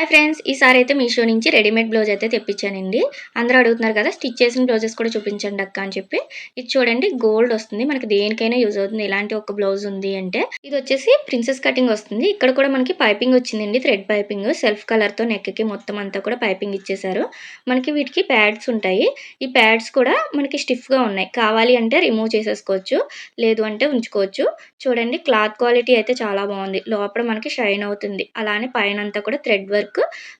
Hi friends ఈసారి అయితే మీషో నుంచి రెడీమేడ్ బ్లౌజ్ అయితే తెప్పించానండి. అందరూ అడుగుతున్నారు కదా స్టిచ్ చేసిన బ్లౌజెస్ కూడా చూపించండి అక్క అని చెప్పి. ఇది చూడండి గోల్డ్ వస్తుంది. మనకి దేనికైనా యూజ్ అవుతుంది. ఇలాంటి ఒక బ్లౌజ్ ఉంది అంటే. ఇది వచ్చేసి ప్రిన్సెస్ కటింగ్ వస్తుంది. ఇక్కడ కూడా మనకి పైపింగ్ వచ్చిందండి థ్రెడ్ పైపింగ్ సెల్ఫ్ కలర్తో మొత్తం అంతా కూడా పైపింగ్ ఇచ్చేసారు మనకి వీటికి ప్యాడ్స్ ఉంటాయి. ఈ ప్యాడ్స్ కూడా మనకి స్టిఫ్గా ఉన్నాయి. కావాలి అంటే రిమూవ్ చేసేసుకోవచ్చు. లేదు అంటే ఉంచుకోవచ్చు. చూడండి క్లాత్ క్వాలిటీ అయితే చాలా బాగుంది. లోపల మనకి షైన్ అవుతుంది. అలానే పైన అంతా కూడా థ్రెడ్ వర్క్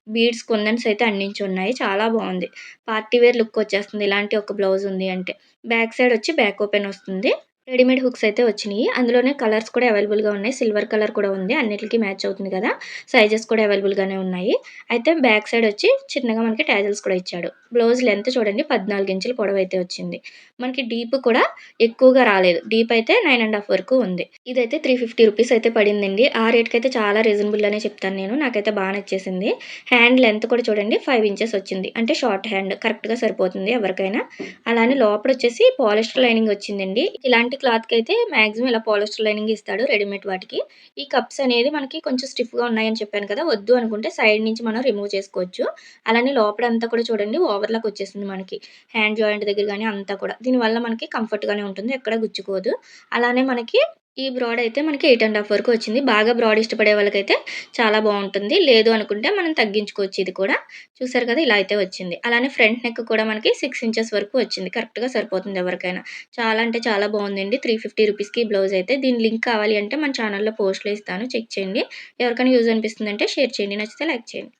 బీడ్స్ కుందన్స్ అయితే అందించి ఉన్నాయి. చాలా బాగుంది. పార్టీ వేర్ లుక్ వచ్చేస్తుంది. ఇలాంటి ఒక బ్లౌజ్ ఉంది అంటే. బ్యాక్ సైడ్ వచ్చి బ్యాక్ ఓపెన్ వస్తుంది. రెడీమేడ్ హుక్స్ అయితే వచ్చినాయి. అందులోనే కలర్స్ కూడా అవైలబుల్గా ఉన్నాయి. సిల్వర్ కలర్ కూడా ఉంది. అన్నిటికి మ్యాచ్ అవుతుంది కదా. సైజెస్ కూడా అవైలబుల్గానే ఉన్నాయి. అయితే బ్యాక్ సైడ్ వచ్చి చిన్నగా మనకి ట్యాజల్స్ కూడా ఇచ్చాడు. బ్లౌజ్ లెంత్ చూడండి. పద్నాలుగు ఇంచుల పొడవు అయితే వచ్చింది. మనకి డీప్ కూడా ఎక్కువగా రాలేదు. డీప్ అయితే నైన్ అండ్ హాఫ్ వరకు ఉంది. ఇదైతే త్రీ ఫిఫ్టీ రూపీస్ అయితే పడిందండి. ఆ రేట్కి అయితే చాలా రీజనబుల్ అనే చెప్తాను నేను. నాకైతే బాగా నచ్చేసింది. హ్యాండ్ లెంత్ కూడా చూడండి. ఫైవ్ ఇంచెస్ వచ్చింది. అంటే షార్ట్ హ్యాండ్. కరెక్ట్గా సరిపోతుంది ఎవరికైనా. అలానే లోపల వచ్చేసి పాలిస్టర్ లైనింగ్ వచ్చిందండి. ఇలాంటి క్లాత్కి అయితే మ్యాక్సిమం ఇలా పాలిస్టర్ లైనింగ్ ఇస్తాడు రెడీమేడ్ వాటికి. ఈ కప్స్ అనేది మనకి కొంచెం స్టిఫ్గా ఉన్నాయని చెప్పాను కదా వద్దు అనుకుంటే సైడ్ నుంచి మనం రిమూవ్ చేసుకోవచ్చు. అలానే లోపల అంతా కూడా చూడండి ఓవర్లాక్ వచ్చేసింది మనకి. హ్యాండ్ జాయింట్ దగ్గర కానీ అంతా కూడా. దీనివల్ల మనకి కంఫర్ట్గానే ఉంటుంది ఎక్కడ గుచ్చుకోదు. అలానే మనకి ఈ బ్రాడ్ అయితే మనకి ఎయిట్ అండ్ హాఫ్ వరకు వచ్చింది. బాగా బ్రాడ్ ఇష్టపడే వాళ్ళకైతే చాలా బాగుంటుంది. లేదు అనుకుంటే మనం తగ్గించుకోవచ్చు ఇది కూడా. చూసారు కదా ఇలా అయితే వచ్చింది. అలానే ఫ్రంట్ నెక్ కూడా మనకి సిక్స్ ఇంచెస్ వరకు వచ్చింది. కరెక్ట్గా సరిపోతుంది ఎవరికైనా. చాలా అంటే చాలా బాగుందండి. త్రీ ఫిఫ్టీ రూపీస్కి బ్లౌజ్ అయితే. దీని లింక్ కావాలి అంటే మన ఛానల్లో పోస్ట్లో ఇస్తాను. చెక్ చేయండి. ఎవరికైనా యూజ్ అనిపిస్తుంది అంటే షేర్ చేయండి. నచ్చితే లైక్ చేయండి.